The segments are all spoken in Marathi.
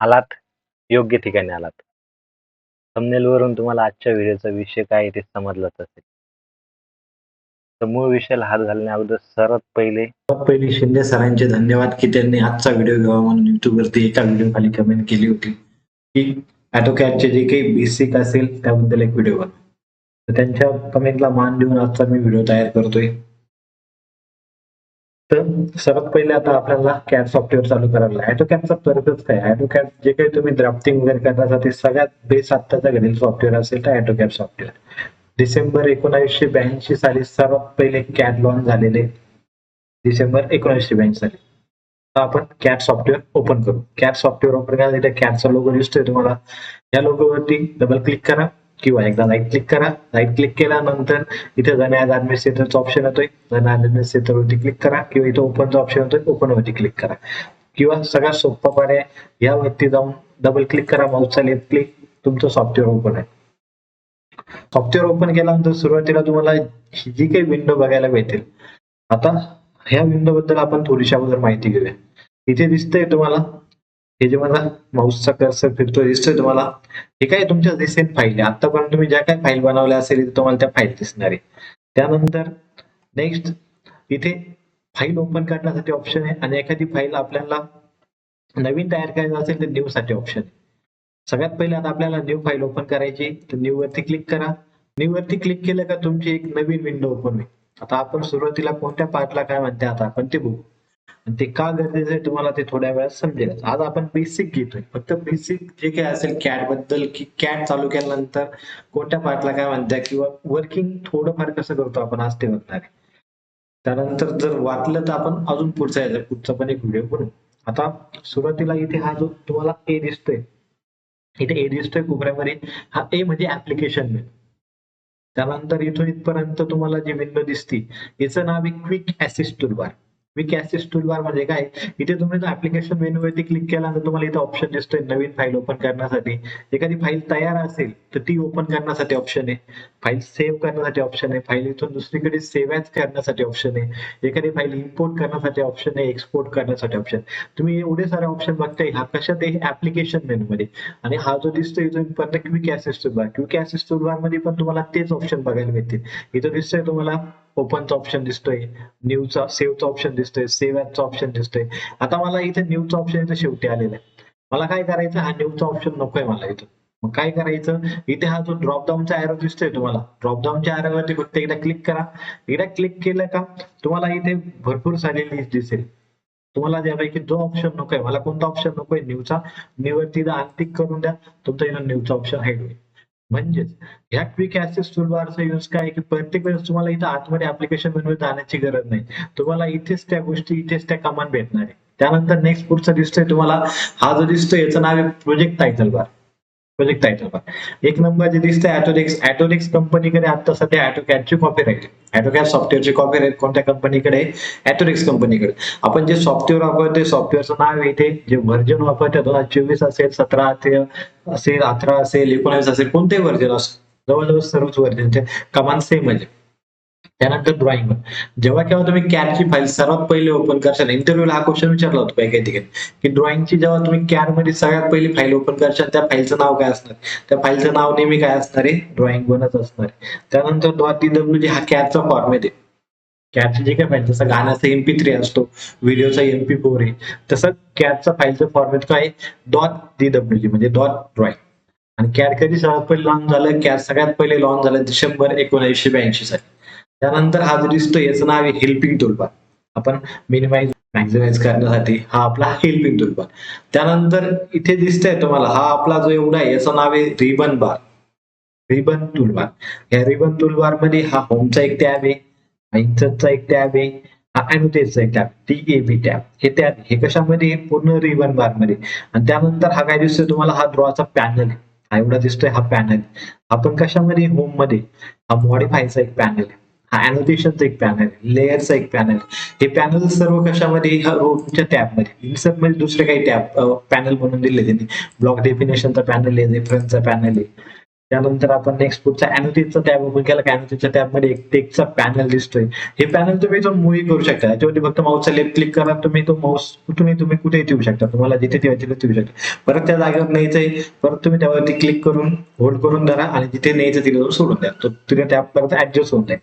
आलात योग्य ठिकाणी आलात. थंबनेलवरून वरून तुम्हाला आजच्या व्हिडिओचा विषय काय आहे ते समजलंच असेल. तर मूळ विषयाला हात घालण्या अगोदर सर्वात पहिले. पहिले शिंदे सरांचे धन्यवाद की त्यांनी आजचा व्हिडिओ घ्यावा म्हणून युट्यूब वरती एका व्हिडिओ खाली कमेंट केली होती. की ऑटोकॅडचे जे काही बेसिक असेल त्याबद्दल एक व्हिडिओ बनव. त्यांच्या कमेंटला मान देऊन आजचा मी व्हिडिओ तयार करतोय. तर सर्वात पहिले आता आपल्याला कॅड सॉफ्टवेअर चालू करायला ऑटोकॅडचा पर्पज काय? ऑटोकॅड जे काही तुम्ही ड्राफ्टिंग वगैरे करण्यासाठी सगळ्यात बेस आत्ताचा घडील सॉफ्टवेअर असेल तर ऑटोकॅड सॉफ्टवेअर डिसेंबर एकोणीसशे ब्याऐंशी साली सर्वात पहिले कॅड लॉन्च झालेले डिसेंबर एकोणीसशे ब्याऐंशी साली. आपण कॅट सॉफ्टवेअर ओपन करू. कॅट सॉफ्टवेअर ओपन करा कॅटचा लोगो दिसतोय तुम्हाला. या लोगोवरती डबल क्लिक करा. किंवा एकदा राईट क्लिक करा. राईट क्लिक केल्यानंतर इथे ॲज ॲडमिनिस्ट्रेटरचा ऑप्शन येतोय. जन ॲडमिनिस्ट्रेटरवरती क्लिक करा किंवा इथे ओपनचा ऑप्शन येतोय ओपन वरती क्लिक करा. किंवा सगळ्यात सोपा पर्याय यावरती जाऊन डबल क्लिक करा माऊसचा लेफ्ट क्लिक तुमचं सॉफ्टवेअर ओपन आहे. सॉफ्टवेअर ओपन केल्यानंतर सुरुवातीला तुम्हाला जी काही विंडो बघायला भेटेल. आता ह्या विंडो बद्दल आपण थोडीशी अगोदर माहिती घेऊया. इथे दिसतंय तुम्हाला हे जे माझा माऊसचा कर्सर फिरतो दिसतोय तुम्हाला हे काय तुमच्या रिसेंट फाईल आहे. आतापर्यंत तुम्ही ज्या काही फाईल बनवल्या असेल इथे तुम्हाला त्या फाईल दिसणार आहे. त्यानंतर नेक्स्ट इथे फाईल ओपन करण्यासाठी ऑप्शन आहे आणि एखादी फाईल आपल्याला नवीन तयार करायचं असेल तर न्यू साठी ऑप्शन आहे. सगळ्यात पहिले आता आपल्याला न्यू फाईल ओपन करायची तर न्यू वरती क्लिक करा. न्यू वरती क्लिक केलं का तुमची एक नवीन विंडो ओपन होईल. आता आपण सुरुवातीला कोणत्या पार्टला काय म्हणते आता? आपण ते बघू. आणि ते का गरजेचं आहे तुम्हाला ते थोड्या वेळात समजेल. आज आपण बेसिक घेतोय. फक्त बेसिक जे काही असेल कॅटबद्दल की कॅट चालू केल्यानंतर कोणत्या पार्टला काय म्हणतात किंवा वर्किंग थोडंफार कसं करतो आपण आज ते बघणार आहे. त्यानंतर जर वाटलं तर आपण अजून पुढचा यायचं पुढचा पण एक व्हिडिओ करू आता सुरुवातीला इथे हा जो तुम्हाला ए दिसतोय इथे ए दिसतोय कोपऱ्यामध्ये हा ए म्हणजे ऍप्लिकेशन त्यानंतर इथून इथपर्यंत तुम्हाला जी विंडो दिसती याचं नाव आहे quick assist toolbar quick assist toolbar म्हणजे काय इथे तुम्ही जर ऍप्लिकेशन मेनू वरती क्लिक केल्यानंतर तुम्हाला इथे ऑप्शन दिसतोय नवीन फाईल ओपन करण्यासाठी. एखादी फाईल तयार असेल तर ती ओपन करण्यासाठी ऑप्शन आहे. फाईल सेव्ह करण्यासाठी ऑप्शन आहे. फाईल इथून दुसरीकडे सेव्ह करण्यासाठी ऑप्शन आहे. एखादी फाईल इम्पोर्ट करण्यासाठी ऑप्शन आहे. एक्सपोर्ट करण्यासाठी ऑप्शन तुम्ही एवढे सारे ऑप्शन बघताय. हा कशात आहे? ऍप्लिकेशन मेनू मध्ये. आणि हा जो दिसतोय इथून पण quick access toolbar quick access टूलबारमध्ये पण तुम्हाला तेच ऑप्शन बघायला मिळतील. इथं दिसतोय तुम्हाला ओपनचा ऑप्शन दिसतोय न्यूचा सेव्हचा ऑप्शन दिसतोय सेव्ह ॲपचा ऑप्शन दिसतोय. आता मला इथे न्यूचा ऑप्शन इथे शेवटी आलेला आहे. मला काय करायचं? हा न्यूचा ऑप्शन नकोय मला इथं. मग काय करायचं? इथे हा जो ड्रॉप डाऊनचा दिसतोय तुम्हाला. ड्रॉप डाऊनच्या फक्त एकदा क्लिक करा. एकदा क्लिक केलं का? तुम्हाला इथे भरपूर सारी लिस्ट दिसेल. तुम्हाला त्यापैकी जो ऑप्शन नकोय मला कोणता ऑप्शन नकोय? न्यूचा न्यूवरती अनटिक करून द्या. तुमचा इथं न्यूचा ऑप्शन हाईड होईल. म्हणजेच ह्या क्विक ऍक्सेस टूलबारचा यूज काय की प्रत्येक वेळेस तुम्हाला इथं आतमध्ये ऍप्लिकेशन बनवून जाण्याची गरज नाही. तुम्हाला इथेच त्या गोष्टी इथेच त्या कमांड भेटणार आहे. त्यानंतर नेक्स्ट पुढचा दिसतोय तुम्हाला हा जो दिसतोय याचं नाव आहे project title bar project title एक नंबर जे दिसतंय ॲटोडेक्स ॲटोरिक्स कंपनीकडे आता सध्या ॲटोकॅटची कॉपी राहील ॲटोकॅट सॉफ्टवेअरची कॉपी राहील कोणत्या कंपनीकडे ऍटोरिक्स कंपनीकडे आपण जे सॉफ्टवेअर वापरतोय सॉफ्टवेअरचं नाव येते इथे जे व्हर्जन वापरतोय दोन हजार चोवीस असेल सतरा असेल अठरा असेल एकोणावीस असेल कोणते व्हर्जन असेल जवळजवळ सर्वच व्हर्जनचे कमान सेम म्हणजे त्यानंतर ड्रॉइंग जेव्हा केव्हा तुम्ही कॅडची फाईल सर्वात पहिले ओपन करशाल इंटरव्ह्यूला हा क्वेश्चन विचारला होता काही काही ठिकाणी की ड्रॉइंगची जेव्हा तुम्ही कॅडमध्ये सगळ्यात पहिली फाईल ओपन करशाल त्या फाईलचं नाव काय असणार? त्या फाईलचं नाव नेहमी काय असणार आहे? ड्रॉइंग वनच असणार त्यानंतर डॉट डी डब्ल्यू जी हा कॅडचा फॉर्मेट आहे कॅडचे जे काय फाईल जसं गाण्याचा एमपी थ्री असतो व्हिडिओचा एमपी फोर आहे तसं कॅडचा फाईलचं फॉर्मेट काय डॉट डी डब्ल्यू जी म्हणजे डॉट ड्रॉइंग आणि कॅड कधी सर्वात पहिले लॉन्च झालं? कॅड सगळ्यात पहिले लॉन्च झालं डिसेंबर एकोणीसशे ब्याऐंशी साली. त्यानंतर हा जो दिसतो याचं नाव आहे हेल्पिंग टूलबार आपण मिनिमाइज मॅक्झिमाइज करण्यासाठी हा आपला हेल्पिंग टूलबार त्यानंतर इथे दिसतंय तुम्हाला हा आपला जो एवढा आहे याचं नाव आहे रिबन बार रिबन टूलबार या रिबन टूलबारमध्ये हा होमचा एक टॅब आहे हा इन्सर्टचा एक टॅब आहे हा अॅनोटेटचा एक tab T A B tab हे टॅब हे कशामध्ये पूर्ण रिबन बारमध्ये. आणि त्यानंतर हा काय दिसतोय तुम्हाला? हा ड्रॉचा पॅनल आहे. हा एवढा दिसतोय हा पॅनल आपण कशामध्ये? होममध्ये. हा मॉडिफायचा एक पॅनल आहे. हा अॅनोटेशनचा एक पॅनल लेअरचा एक पॅनल हे पॅनल सर्व कशामध्ये? रोमच्या टॅबमध्ये इन्सर्ट दुसरे काही टॅब पॅनल बनवून दिले त्यांनी. ब्लॉक डेफिनेशनचा पॅनल आहे रेफरन्सचा पॅनल आहे. त्यानंतर आपण नेक्स्ट पुढचा अॅनोथिसचा टॅब ओपन केला की? अॅनोथिसच्या टॅबमध्ये एक टेकचा पॅनल दिसतोय. हे पॅनल तुम्ही जो मूवी करू शकता. त्याच्यावरती फक्त माऊसचा लेफ्ट क्लिक करा. तुम्ही तो माऊस कुठूनही तुम्ही कुठेही ठेवू शकता. तुम्हाला जिथे ठेवा तिथे ठेवू शकता. परत त्या जागेवर न्यायचं आहे परत तुम्ही त्यावरती क्लिक करून होल्ड करून धरा आणि जिथे न्यायचं तिथे सोडून द्या. तो तिथे टॅब परत ऍडजस्ट होऊन जाईल.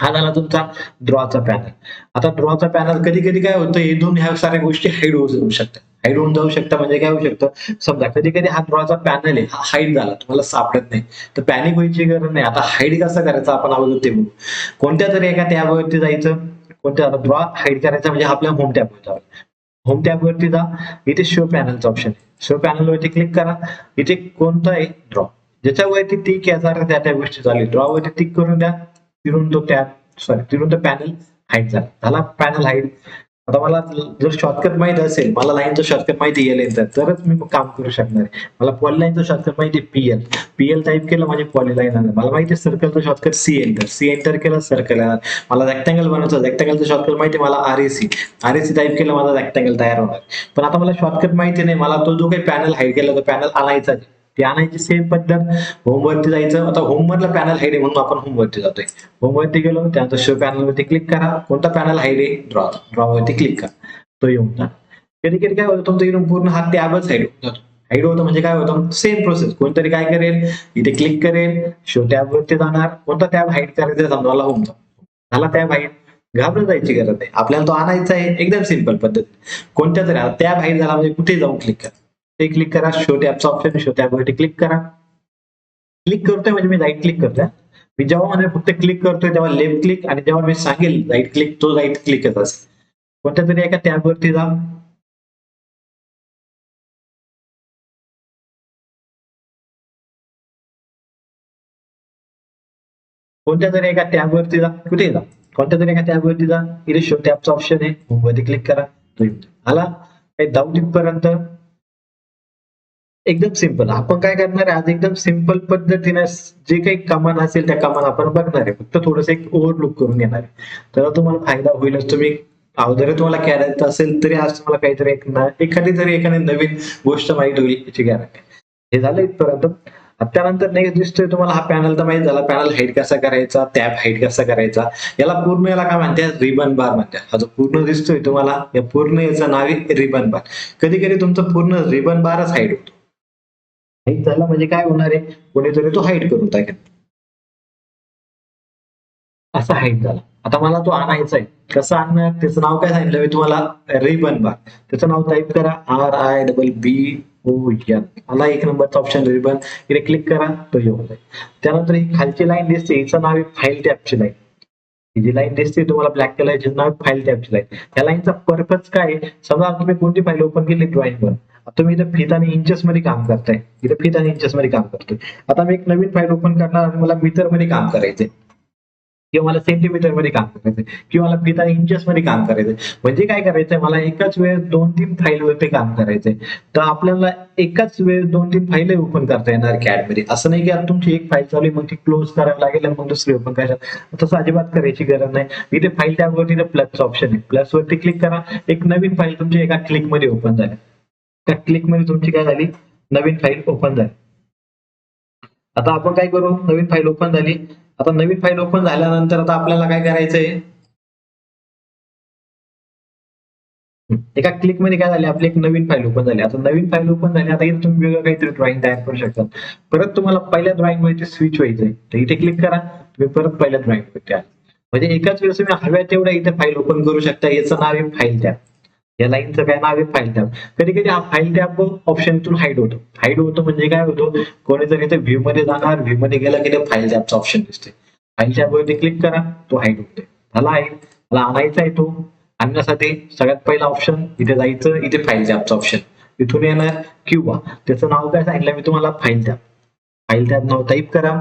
हा झाला तुमचा ड्रॉचा पॅनल आता ड्रॉचा पॅनल कधी कधी काय होतं हे दोन ह्या साऱ्या गोष्टी हाईड होऊ जाऊ शकतात. हाईड होऊन जाऊ शकतात म्हणजे काय होऊ शकतं? समजा कधी कधी हा ड्रॉचा पॅनल आहे हा हाईड झाला तुम्हाला सापडत नाही. तर पॅनिक व्हायची गरज नाही. आता हाईड कसं करायचं आपण अगोदर ते बघू. कोणत्या तरी एका टॅबवरती जायचं कोणत्या आता ड्रॉ हाईड करायचा म्हणजे आपल्या होम टॅबवर जावं होम टॅबवरती जा इथे शो पॅनलचा ऑप्शन आहे. शो पॅनलवरती क्लिक करा इथे कोणता आहे ड्रॉ ज्याच्यावरती टिक याचा त्या त्या गोष्टी झाली ड्रॉ वरती टिक करून द्या. तिरून तो टॅब सॉरी तिरून तो पॅनल हाईट झाला. झाला पॅनल हाईट आता मला जर शॉर्टकट माहीत असेल मला लाईनचं शॉर्टकट माहिती येईल तर तरच मी काम करू शकणार आहे. मला पॉलीलाईनचं शॉर्टकट माहिती पीएल पीएल टाईप केलं म्हणजे पॉलीलाईन आलं. मला माहिती आहे सर्कलचं shortcut C enter C enter केलं सर्कल येणार मला रेक्टँगल बनवायचं रेक्टँगलचं शॉर्टकट माहिती मला R EC R EC type केलं माझा रेक्टँगल तयार होणार. पण आता मला शॉर्टकट माहिती नाही. मला तो जो काही पॅनल हाईट केला तो पॅनल आणायचा आहे. ती आणायची सेम पद्धत. होमवरती जायचं. आता होमवरला पॅनल हाईड आहे म्हणून आपण होमवरती जातोय. होमवरती गेलो त्यानंतर शो पॅनल वरती क्लिक करा. कोणता पॅनल हाईड आहे? ड्रॉ ड्रॉ वरती क्लिक करा. तो येऊन जा. कधी कधी काय होतं? तुमचं इकडून पूर्ण हा टॅबच हाईड होऊन जातो. हाईड होतं म्हणजे काय होतं? सेम प्रोसेस कोणतरी काय करेल? इथे क्लिक करेल. शो टॅब वरती जाणार. कोणता टॅब हाईड करायचा समजा मला होम झाला टॅब हाईड घाबरत जायची गरज नाही. आपल्याला तो आणायचा आहे. एकदम सिंपल पद्धत कोणत्या तरी टॅब हाईड झाला म्हणजे कुठे जाऊन क्लिक करा. ते क्लिक करा. शो टॅबचा ऑप्शन शो टॅबवरती क्लिक करा. क्लिक करतोय म्हणजे मी राईट क्लिक करतोय. मी जेव्हा म्हणजे फक्त क्लिक करतोय तेव्हा लेफ्ट क्लिक आणि जेव्हा मी सांगेल राईट क्लिक तो राईट क्लिकच असेल. कोणत्या तरी एका टॅब वरती जा. कोणत्या तरी एका टॅब वरती जा. कुठे जा? कोणत्या तरी एका टॅबवरती जा. इथे शो टॅबचा ऑप्शन आहे. होम वरती क्लिक करा. तो आला? काही जाऊ तिथपर्यंत एकदम सिंपल आपण काय करणार आहे? आज एकदम सिंपल पद्धतीने जे काही कमान असेल त्या कमान आपण बघणार आहे. फक्त थोडस एक ओव्हरलुक करून घेणार आहे. तर तुम्हाला फायदा होईलच. तुम्ही अगोदर तुम्हाला करायचं असेल तरी आज तुम्हाला काहीतरी एक एखादी तरी एखादी नवीन गोष्ट माहीत होईल याची गॅरंटी हे झालं इथपर्यंत. त्यानंतर नेक्स्ट दिसतोय तुम्हाला हा पॅनल तर माहीत झाला. पॅनल हाईट कसा करायचा? टॅब हाईट कसा करायचा? याला पूर्ण याला काय म्हणतात? रिबन बार म्हणतात. हा जो पूर्ण दिसतोय तुम्हाला या पूर्ण याचं नाव आहे रिबन बार कधी कधी तुमचं पूर्ण रिबन बारच हाईट होतो. हाईट झाला म्हणजे काय होणार आहे? कोणीतरी तो हाईट करून टाकेल. असा हाईट झाला. आता मला तो आणायचा आहे. कसं आणणार? त्याचं नाव काय सांगितलं मी तुम्हाला? रिबन बार त्याचं नाव टाईप करा. R I double B O N मला एक नंबरचा ऑप्शन रिबन. इथे क्लिक करा तो येऊन जाईल. त्यानंतर ही खालची लाईन दिसते. हिचं नाव आहे फाईल टॅपची लाईन ही जी लाईन दिसते तुम्हाला ब्लॅक कलरची नाव फाईल टॅपची लाईन त्या लाईनचा पर्पज काय आहे? समजा तुम्ही कोणती फाईल ओपन केली ड्रॉइंग वर. तुम्ही इथे फीत आणि इंचेस मध्ये काम करताय. इथे फीत आणि इंचेस मध्ये काम करतोय. आता मी एक नवीन फाईल ओपन करणार आणि मला मीटरमध्ये काम करायचंय. किंवा मला सेंटीमीटरमध्ये काम करायचंय. किंवा मला फीत आणि इंचेस मध्ये काम करायचंय. म्हणजे काय करायचंय? मला एकाच वेळेस दोन तीन फाईल वरती काम करायचंय. तर आपल्याला एकाच वेळेस दोन तीन फाईल ओपन करता येणार कॅडमध्ये. असं नाही की आता तुमची एक फाईल चालू आहे मग ती क्लोज करावी लागेल मग दुसरी ओपन करायला तसं अजिबात करायची गरज नाही. इथे फाईल टॅब प्लस ऑप्शन आहे. प्लस वरती क्लिक करा. एक नवीन फाईल तुमची एका क्लिकमध्ये ओपन झाली. त्या क्लिकमध्ये तुमची काय झाली? नवीन फाईल ओपन झाली. आता आपण काय करू? नवीन फाईल ओपन झाली. आता नवीन फाईल ओपन झाल्यानंतर आता आपल्याला काय करायचंय? एका क्लिकमध्ये काय झाले? आपली एक नवीन फाईल ओपन झाली. आता नवीन फाईल ओपन झाली आता इथे तुम्ही वेगळं काहीतरी ड्रॉइंग तयार करू शकता. परत तुम्हाला पहिल्या ड्रॉइंगमध्ये स्विच व्हायचंय. तर इथे क्लिक करा. तुम्ही परत पहिल्या ड्रॉइंगमध्ये म्हणजे एकाच वेळेस तुम्ही हव्या तेवढ्या इथे फाईल ओपन करू शकता. याचं नाव आहे फाईल त्या या लाईनचं काय नाव आहे? फाईल टॅब कधी कधी हा फाईल टॅब ऑप्शन इथून हाईड होतो. हाईड होतो म्हणजे काय होतो? कोणी जर इथे व्ह्यू मध्ये जाणार व्ह्यू मध्ये गेला की ते फाईल टॅबचा ऑप्शन दिसते फाईल टॅब वरती क्लिक करा तो हाईड होते झाला आहे मला आणायचा आहे तो. आणण्यासाठी सगळ्यात पहिला ऑप्शन इथे जायचं इथे फाईल टॅबचा ऑप्शन इथून येणार किंवा त्याचं नाव काय सांगितलं मी तुम्हाला? फाईल टॅब फाईल टॅब नाव टाईप करा.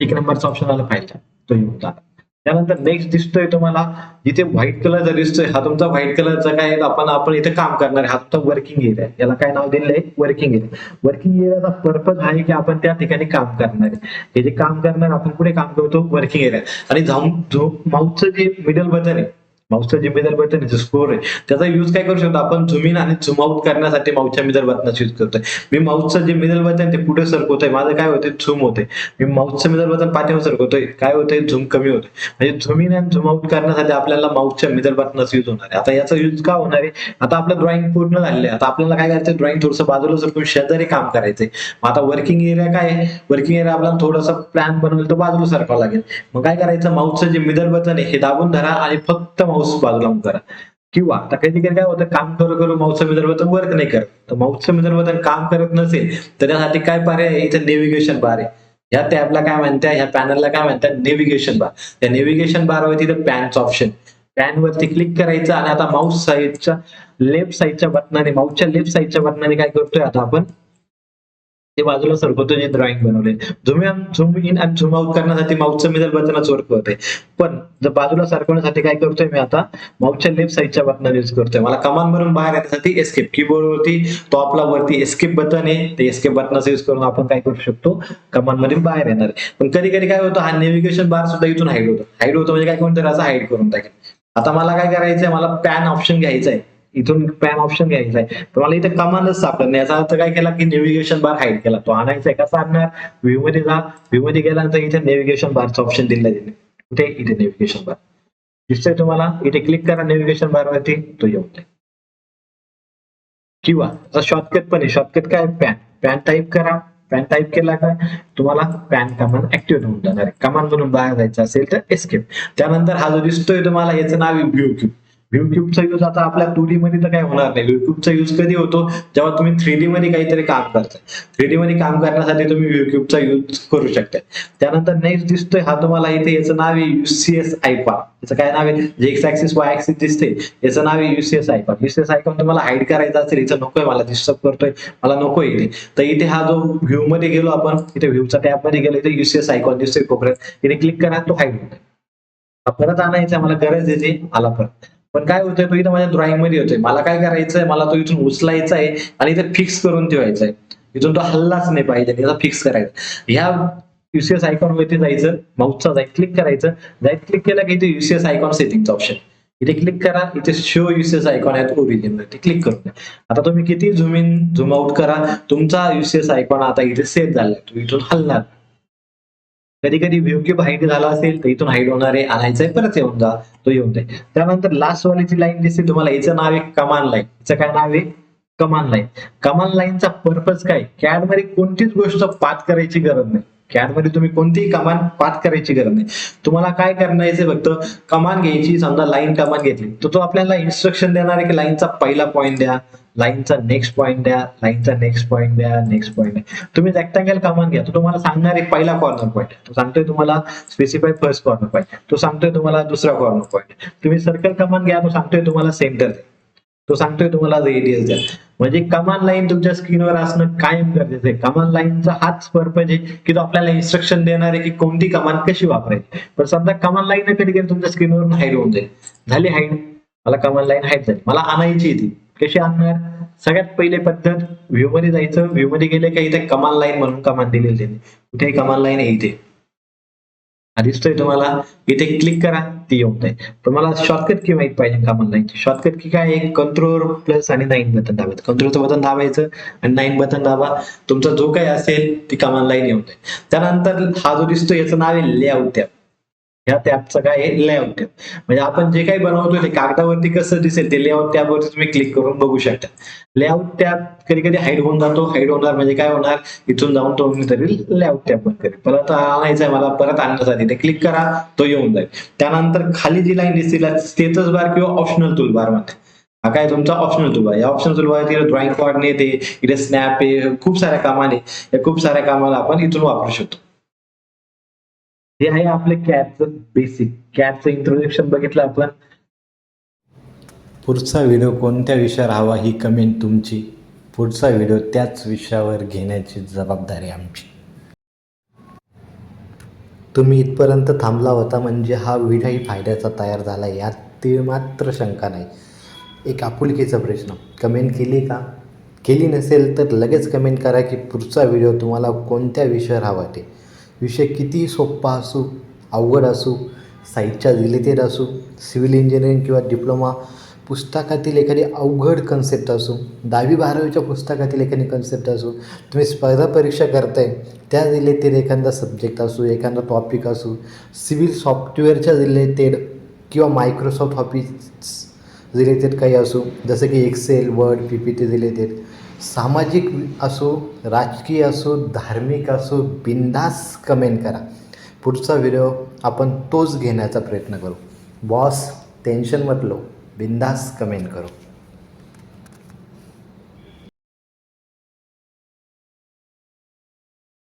एक नंबरचा ऑप्शन आला फाईल टॅब तो येऊन जाणार. त्यानंतर नेक्स्ट दिसतोय तुम्हाला जिथे व्हाईट कलरचा दिसतोय हा तुमचा व्हाईट कलरचा काय आपण आपण इथे काम करणार आहे. हा तुमचा वर्किंग एरिया याला काय नाव दिलेलं आहे वर्किंग एरिया वर्किंग एरियाचा पर्पज आहे की आपण त्या ठिकाणी काम करणार आहे. हे जे काम करणार आपण कुठे काम करतो? वर्किंग एरिया आणि जाऊन जो माऊसचं जे मिडल बटन आहे माऊसचं जे मिडल बटन आहे स्कोर आहे त्याचा यूज काय करू शकतो आपण? झुम इन आणि झुम आउट करण्यासाठी माऊसच्या मिडल बटनाचा यूज करतोय. मी माऊसचं जे मिडल बटन ते पुढे सरकवतोय माझं काय होतंय? झूम होते मी माऊसचं मिडल बटन पाठीवर सरकवतोय काय होतंय? झूम कमी होते म्हणजे झुम इन आणि झूम आउट करण्यासाठी आपल्याला माऊसच्या मिडल बटनाचा यूज होणार आहे. आता याचा यूज का होणार आहे? आता आपलं ड्रॉइंग पूर्ण झालेलं आहे. आता आपल्याला काय करायचं ड्रॉइंग थोडंसं बाजूला सरकून शेजारी काम करायचंय. मग आता वर्किंग एरिया काय आहे? वर्किंग एरिया आपल्याला थोडासा प्लॅन बनवलं तर बाजूला सरकावं लागेल. मग काय करायचं? माऊसचं जे मिडल बटन आहे हे दाबून धरा आणि फक्त माऊस बाजूला करा. किंवा आता काही ठिकाणी काय होतं काम करू करू माऊसचं मिडल वर्क नाही करत. तर माऊसचं मिडल काम करत नसेल तर त्यासाठी काय पर्याय आहे? इथं नेव्हिगेशन बार आहे. ह्या टॅबला काय म्हणतात ह्या पॅनलला काय म्हणतात नेव्हिगेशन बार त्या नेव्हिगेशन बारवरती इथं पॅनचं ऑप्शन पॅन वरती क्लिक करायचं आणि आता माऊस साईडच्या लेफ्ट साईडच्या बटनाने माऊसच्या लेफ्ट साईडच्या बटनाने काय करतोय आता आपण? ते बाजूला सरकवतो जे ड्रॉइंग बनवले. झुम इन झुम इन आणि झुम आउट करण्यासाठी माउथचं मिडल बटनच वर्क करते पण जर बाजूला सरकवण्यासाठी काय करतोय मी आता? माउथच्या लेफ्ट साईडच्या बटन युज करतोय. मला कमांड वरून बाहेर येण्यासाठी एस्केप कीबोर्ड वरती टॉपला वरती एस्केप बटन आहे. ते एस्केप बटनाचा युज करून आपण काय करू शकतो? कमांड मधून बाहेर येणार आहे. पण कधी कधी काय होतं? हा नेव्हिगेशन बार सुद्धा इथून हाईड होतो. हाईड होतं म्हणजे काय? कोणतरी असं हाईड करून टाकेल. आता मला काय करायचंय? मला पॅन ऑप्शन घ्यायचा आहे इथून पॅन ऑप्शन घ्यायचा आहे. तुम्हाला इथे कमांडच सापडत नाही याचा अर्थ काय केला की नेव्हिगेशन बार हाईड केला. तो आणायचा आहे. कसा आणणार? व्ह्यू मध्ये जा. व्ह्यू मध्ये गेल्यानंतर इथे नेव्हिगेशन बारचं ऑप्शन दिलं दिले कुठे? इथे नेव्हिगेशन बार दिसतोय तुम्हाला? इथे क्लिक करा नेव्हिगेशन बार वरती. तो येऊन जाईल. किंवा शॉर्टकट पण आहे. शॉर्टकट काय? पॅन पॅन टाईप करा. पॅन टाईप केला काय तुम्हाला पॅन कमांड ऍक्टिव्हेट होऊन जाणार आहे. कमांड म्हणून बाहेर जायचं असेल तर एस्केप त्यानंतर हा जो दिसतोय तुम्हाला याचं नाव आहे व्ह्यू क्यूब युट्यूबचा क्यूबचा यूज आता आपल्या टू डी मध्ये तर काही होणार नाही. युट्यूबचा क्यूबचा यूज कधी होतो? जेव्हा तुम्ही थ्री डी मध्ये काहीतरी काम करताय. थ्री डी मध्ये काम करण्यासाठी तुम्ही युट्यूबचा क्यूबचा यूज करू शकता त्यानंतर नेक्स्ट दिसतोय हा तुम्हाला इथे याचं नाव आहे युसीएस आयपा याचं काय नाव आहे? जे एक्स ऍक्सिस वाय ऍक्सिस दिसते याचं नाव आहे युसीएस आयकॉन युसीएस आयकॉन तुम्हाला हाईड करायचा असेल इथं नकोय मला डिस्टर्ब करतोय. मला नकोय इथे. तर इथे हा जो व्ह्यू मध्ये गेलो आपण इथे व्ह्यूचा टॅबमध्ये गेलो इथे युसीएस आयकॉन दिसतोय कोपऱ्यात. इथे क्लिक करा तो हाईड होतोय. परत आणायचा मला गरज येते आला परत. पण काय होतंय तो इथं माझ्या ड्रॉइंगमध्ये होतोय मला काय करायचंय मला तो इथून उचलायचा आहे आणि इथे फिक्स करून ठेवायचा आहे इथून तो हल्लाच नाही पाहिजे त्याचा फिक्स करायचा. ह्या युसीएस आयकॉन वरती जायचं माउथचा जाईल क्लिक करायचं. जाईल क्लिक केलं की इथे युसीएस आयकॉन सेटिंगचं ऑप्शन इथे क्लिक करा इथे शो युसीएस आयकॉन आहेत ओरिजिन वरती क्लिक करून आता तुम्ही किती झूम इन झूम आउट करा. तुमचा युसीएस आयकॉन आता इथे सेट झालाय. तो इथून हलणार. कधी कधी व्ह्यू क्यूब हाईट झाला असेल तर इथून हाईट होणार आहे आणायचंय परत येऊन जा तो येऊन जाईल. त्यानंतर लास्ट वालीची लाईन दिसते तुम्हाला याचं नाव आहे कमान लाईन याचं काय नाव आहे? कमान लाईन कमान लाईनचा पर्पज काय? कॅडमध्ये कोणतीच गोष्ट पाठ करायची गरज नाही. कॅड तुम्ही कोणतीही कमान पाठ करायची गरज नाही. तुम्हाला काय करायचं फक्त कमान घ्यायची समजा लाईन कमान घेतली तर तो आपल्याला इन्स्ट्रक्शन देणार आहे की लाईनचा पहिला पॉईंट द्या लाईनचा नेक्स्ट पॉईंट द्या लाईनचा नेक्स्ट पॉईंट द्या नेक्स्ट पॉईंट द्या. तुम्ही रेक्टँगल कमान घ्या तो तुम्हाला सांगणार आहे पहिला कॉर्नर पॉईंट तो सांगतोय तुम्हाला स्पेसिफाय फर्स्ट कॉर्नर पॉईंट तो सांगतोय तुम्हाला दुसरा कॉर्नर पॉईंट तुम्ही सर्कल कमान घ्या तो सांगतोय तुम्हाला सेंटर द्या तो सांगतोय तुम्हाला रेडियस द्या. म्हणजे कमान लाईन तुमच्या स्क्रीनवर असणं कायम गरजेचं आहे. कमान लाईनचा हाच पर्पज आहे की तो आपल्याला इन्स्ट्रक्शन देणार आहे की कोणती कमान कशी वापरायची. पण समजा कमान लाईन कधी कधी तुमच्या स्क्रीनवर हाईड होऊन जाईल. झाली हाईड मला कमान लाईन हाईड झाली. मला आणायची ती. कशी आणणार? सगळ्यात पहिले पद्धत व्ह्यू मध्ये जायचं. व्ह्यू मध्ये गेले का इथे कमान लाईन म्हणून कमान दिलेली त्यांनी कुठे कमान लाईन आहे इथे. दिसतोय तुम्हाला. इथे क्लिक करा ती येऊन जाईल तुम्हाला शॉर्टकट की माहीत पाहिजे का लाईनची शॉर्टकट की काय कंट्रोल प्लस आणि नाईन बटन दाबायचं कंट्रोलचं बटन दाबायचं आणि नाईन बटन दाबा. तुमचा जो काही असेल ती कामाला लाईन येऊन जाईल त्यानंतर हा जो दिसतो याचं नाव आहे लेआउट टॅब ह्या टॅबचं काय आहे? लेआउट म्हणजे आपण जे काही बनवतो ते कागदावरती कसं दिसेल ते लेआउट टॅबवरती तुम्ही क्लिक करून बघू शकता. लेआउट टॅब कधी कधी हाईड होऊन जातो. हाईड होणार म्हणजे काय होणार? इथून जाऊन तो तरी लेआउट टॅबवर करेल. परत आणायचा आहे मला परत आणण्यासाठी. ते क्लिक करा तो येऊन जाईल. त्यानंतर खाली जी लाईन दिसतील स्टेटस बार किंवा ऑप्शनल टूल बारमध्ये. हा काय तुमचा ऑप्शनल टूल बार या optional tool bar drawing coordinate आहे इथे स्नॅप आहे खूप साऱ्या कामाने या खूप साऱ्या कामाला आपण इथून वापरू शकतो. हे आहे आपले कॅटचं बेसिक कॅटचं इंट्रोडक्शन बघितलं आपण? पुढचा व्हिडिओ कोणत्या विषयावर हवा ही कमेंट तुमची. पुढचा व्हिडिओ त्याच विषयावर घेण्याची जबाबदारी आमची. तुम्ही इथपर्यंत थांबला होता म्हणजे हा व्हिडिओही फायद्याचा तयार झाला यात ती मात्र शंका नाही. एक आपुलकीचा प्रश्न. कमेंट केली का? केली नसेल तर लगेच कमेंट करा की पुढचा व्हिडिओ तुम्हाला कोणत्या विषयावर हवा ते. विषय कितीही सोप्पा असू अवघड असू साईटच्या रिलेटेड असू सिव्हिल इंजिनिअरिंग किंवा डिप्लोमा पुस्तकातील एखादी अवघड कन्सेप्ट असो दहावी बारावीच्या पुस्तकातील एखादी कन्सेप्ट असो तुम्ही स्पर्धा परीक्षा करताय त्या रिलेटेड एखादा सब्जेक्ट असो एखादा टॉपिक असो सिव्हिल सॉफ्टवेअरच्या रिलेटेड किंवा मायक्रोसॉफ्ट ऑफिस रिलेटेड काही असू जसं की Excel Word P P T related सामाजिक असो राजकीय असो धार्मिक असो बिंदास कमेंट करा. पुढचा व्हिडिओ आपण तोच घेण्याचा प्रयत्न करू. बॉस टेन्शन म्हटलो बिंदास कमेंट करू.